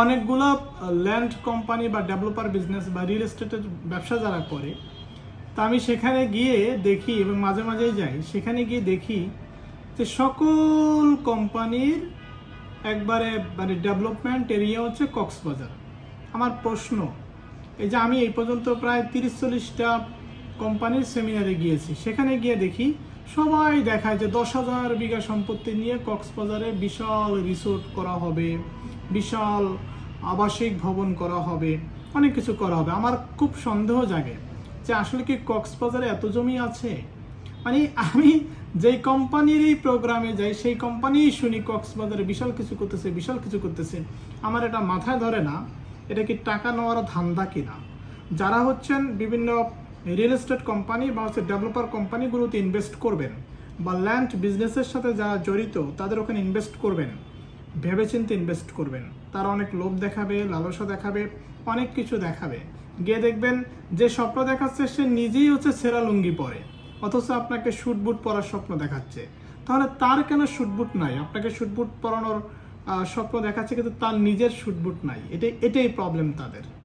অনেকগুলো land company বা developer business বা রিয়েল এস্টেটের ব্যবসা যারা করে, তা আমি সেখানে গিয়ে দেখি এবং মাঝে মাঝেই যাই। সেখানে গিয়ে দেখি যে সকল কোম্পানির একবারে মানে ডেভেলপমেন্ট এরিয়া হচ্ছে কক্সবাজার। আমার প্রশ্ন, এই যে আমি এই পর্যন্ত প্রায় তিরিশ চল্লিশটা কোম্পানির সেমিনারে গিয়েছি, সেখানে গিয়ে দেখি সবাই দেখায় যে দশ হাজার বিঘা সম্পত্তি নিয়ে কক্সবাজারে বিশাল রিসোর্ট করা হবে, বিশাল আবাসিক ভবন করা হবে, অনেক কিছু করা হবে। আমার খুব সন্দেহ জাগে যে আসলে কি কক্সবাজারে এত জমি আছে? মানে আমি যেই কোম্পানির এই প্রোগ্রামে যাই, সেই কোম্পানি শুনি কক্সবাজারে বিশাল কিছু করতেছে, বিশাল কিছু করতেছে। আমার এটা মাথায় ধরে না, এটা কি টাকা নেওয়ার ধান্দা কিনা? যারা হচ্ছেন বিভিন্ন রিয়েল এস্টেট কোম্পানি বা হচ্ছে ডেভেলপার কোম্পানিগুলোতে ইনভেস্ট করবেন বা ল্যান্ড বিজনেসের সাথে যারা জড়িত, তাদের ওখানে ইনভেস্ট করবেন। ভেবেচিন্তে ইনভেস্ট করবেন। তারা অনেক লোভ দেখাবে, লালসা দেখাবে, অনেক কিছু দেখাবে। গিয়ে দেখবেন যে স্বপ্ন দেখাচ্ছে, সে নিজেই হচ্ছে সেরা লুঙ্গি পরে। অথচ আপনাকে শুট বুট পরার স্বপ্ন দেখাচ্ছে। তাহলে তার কেন শুট বুট নাই? আপনাকে শুট বুট পরানোর স্বপ্ন দেখাচ্ছে কিন্তু তার নিজের শুট বুট নাই। এটাই এটাই প্রবলেম তাদের।